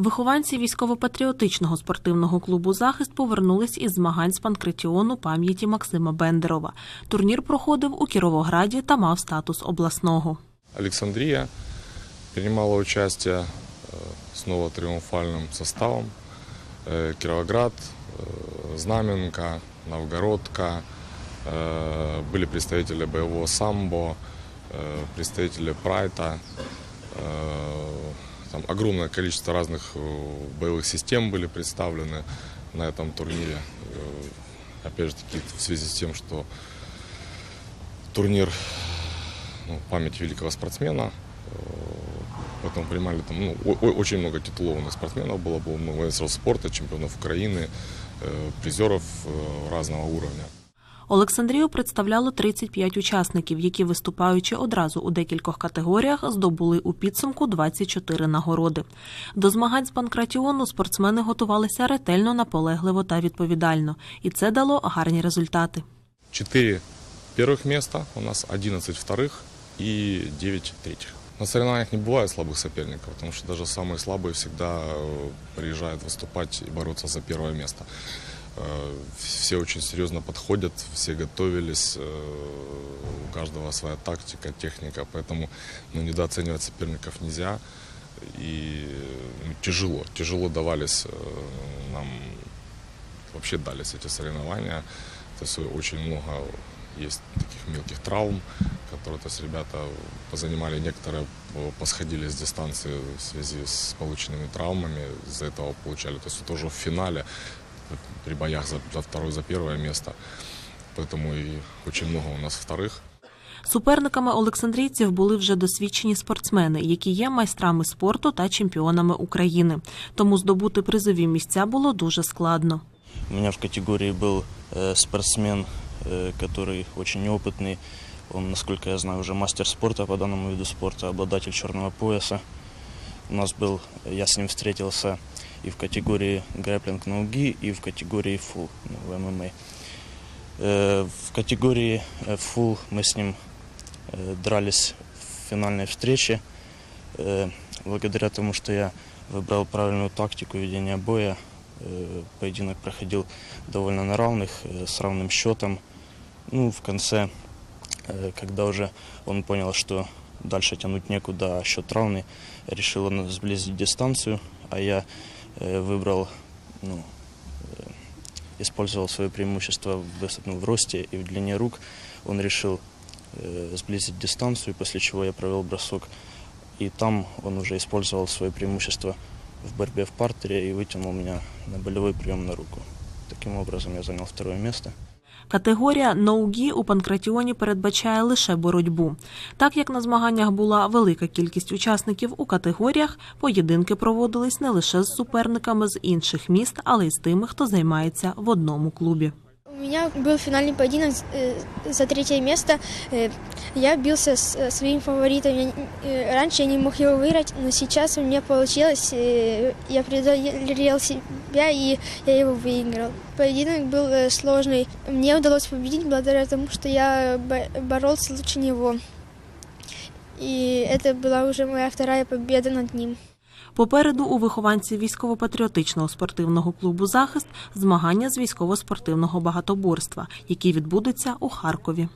Вихованці військово-патріотичного спортивного клубу Захист повернулись із змагань з панкратіону пам'яті Максима Бендерова. Турнір проходив у Кіровограді та мав статус обласного. Александрия принимала участие э, снова триумфальным составом. Э, Кировоград, э, Знаменка, Новгородка. э, Были представители боевого самбо, э, представители прайта. Там огромное количество разных э, боевых систем были представлены на этом турнире. Э, Опять же таки в связи с тем, что турнир ну, память великого спортсмена. Э, Поэтому принимали там ну, очень много титулованных спортсменов было, было много спорта, чемпионов Украины, призеров разного уровня. Олександрію представляло 35 учасників, які, виступаючи одразу у декількох категоріях, здобули у підсумку 24 нагороди. До змагань з панкратіону спортсмени готувалися ретельно, наполегливо та відповідально, і це дало гарні результати. Четыре первых места, у нас 11 вторых и 9 третьих. На соревнованиях не бывает слабых соперников, потому что даже самые слабые всегда э, приезжают выступать и бороться за первое место. Э, Все очень серьезно подходят, все готовились, э, у каждого своя тактика, техника, поэтому ну, недооценивать соперников нельзя. И ну, тяжело, тяжело давались э, нам вообще дались эти соревнования. То есть очень много есть таких мелких травм, которые то есть ребята позанимали, некоторые э, посходили с дистанции в связи с полученными травмами, из-за этого получали, то есть тоже в финале э, при боях за, за второе, за первое место. Поэтому и очень много у нас вторых. Суперниками олександрійців були вже досвідчені спортсмени, які є майстрами спорту та чемпіонами України. Тому здобути призові місця було дуже складно. У меня в категории был э, спортсмен, э, который очень опытный. Он, насколько я знаю, уже мастер спорта по данному виду спорта, обладатель черного пояса. У нас был, я с ним встретился и в категории грэплинг ноги, и в категории фул ну, в ММА. Э, в категории э, фул мы с ним э, дрались в финальной встрече. Э, благодаря тому, что я выбрал правильную тактику ведения боя, Э, Поединок проходил довольно на равных, э, с равным счетом. Ну, в конце, э, когда уже он понял, что дальше тянуть некуда, а счет равный, решил он сблизить дистанцию, а я э, выбрал, ну, э, использовал свое преимущество в, выс- ну, в росте и в длине рук. Он решил э, сблизить дистанцию, после чего я провел бросок. И там он уже использовал свое преимущество в борьбе в партере и вытянул меня на болевой прием на руку. Таким образом я занял второе место. Категорія ноугі у панкратіоні передбачає лише боротьбу. Так як на змаганнях була велика кількість учасників у категоріях, поєдинки проводились не лише з суперниками з інших міст, але й з тими, хто займається в одному клубі. Меня был финальный поединок э, за третье место. Э, Я бился с э, своим фаворитом. Раньше я не мог его выиграть, но сейчас у меня получилось. Я преодолел себя и я его выиграл. Поединок был сложный. Мне удалось победить благодаря тому, что я бо- боролся лучше него. И это была уже моя вторая победа над ним. Попереду у вихованців військово-патріотичного спортивного клубу Захист змагання з військово-спортивного багатоборства, які відбудуться у Харкові.